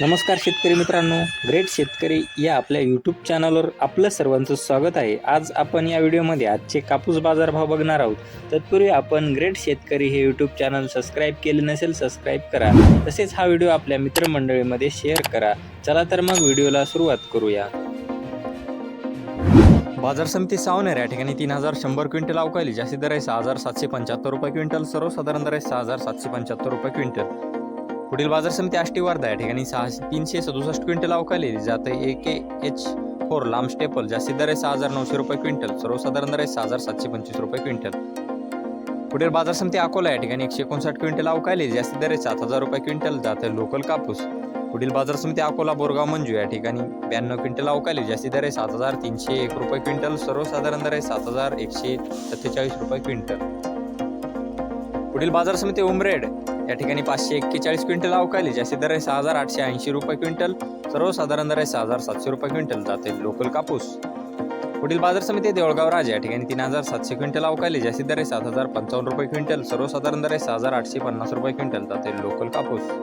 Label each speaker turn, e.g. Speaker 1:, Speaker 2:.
Speaker 1: नमस्कार शेतकरी मित्रांनो ग्रेट शेतकरी या आपल्या यूट्यूब चॅनलवर आपलं सर्वांचं स्वागत आहे. आज आपण या व्हिडिओमध्ये आजचे कापूस बाजारभाव बघणार आहोत. तत्पूर्वी आपण ग्रेट शेतकरी हे यूट्यूब चॅनल सबस्क्राईब केले नसेल सबस्क्राईब करा. तसेच हा व्हिडिओ आपल्या मित्रमंडळीमध्ये शेअर करा. चला तर मग व्हिडिओला सुरुवात करूया. बाजार समिती सावनेर या ठिकाणी तीन हजार शंभर क्विंटल अवकाळी जास्तीत दर आहे सहा हजार सातशे पंच्याहत्तर रुपये क्विंटल सर्वसाधारण दर आहे सहा हजार सातशे पंच्याहत्तर रुपये क्विंटल. पुढील बाजार समिती आष्टी वर्धा या ठिकाणी सहाशे तीनशे सदुसष्ट क्विंटल अवकाळी जाते. ए के एच फोर लांब स्टेपल जास्तीत दर आहे सहा हजार नऊशे रुपये क्विंटल सर्वसाधारण दर आहे सहा हजार सातशे पंचवीस रुपये क्विंटल. पुढील बाजार समिती अकोला या ठिकाणी एकशे एकोणसाठ क्विंटल अवकाळी जास्तीत दर आहे सात हजार रुपये क्विंटल जाते लोकल कापूस. पुढील बाजार समिती अकोला बोरगाव मंजू या ठिकाणी ब्याण्णव क्विंटल अवकाळी जास्तीत दर आहे सात हजार तीनशे एक रुपये क्विंटल सर्वसाधारण दर आहे सात हजार एकशे सत्तेचाळीस रुपये क्विंटल. पुढील बाजार समिती उमरेड या ठिकाणी पाचशे एक्केचाळीस क्विंटल अवकाळी ज्याचे दर आहे सहा हजार आठशे ऐंशी रुपये क्विंटल. सर्वसाधारण दर आहे सहा हजार सातशे रुपये क्विंटल. जाते लोकल कापूस. पुढील बाजार समिती देवळगाव राजा या ठिकाणी तीन हजार सातशे क्विंटल अवकाळी ज्याचे दर आहे सात हजार पंचावन्न रुपये क्विंटल. सर्वसाधारण दर आहे सहा हजार आठशे पन्नास रुपये क्विंटल. जाते लोकल कापूस.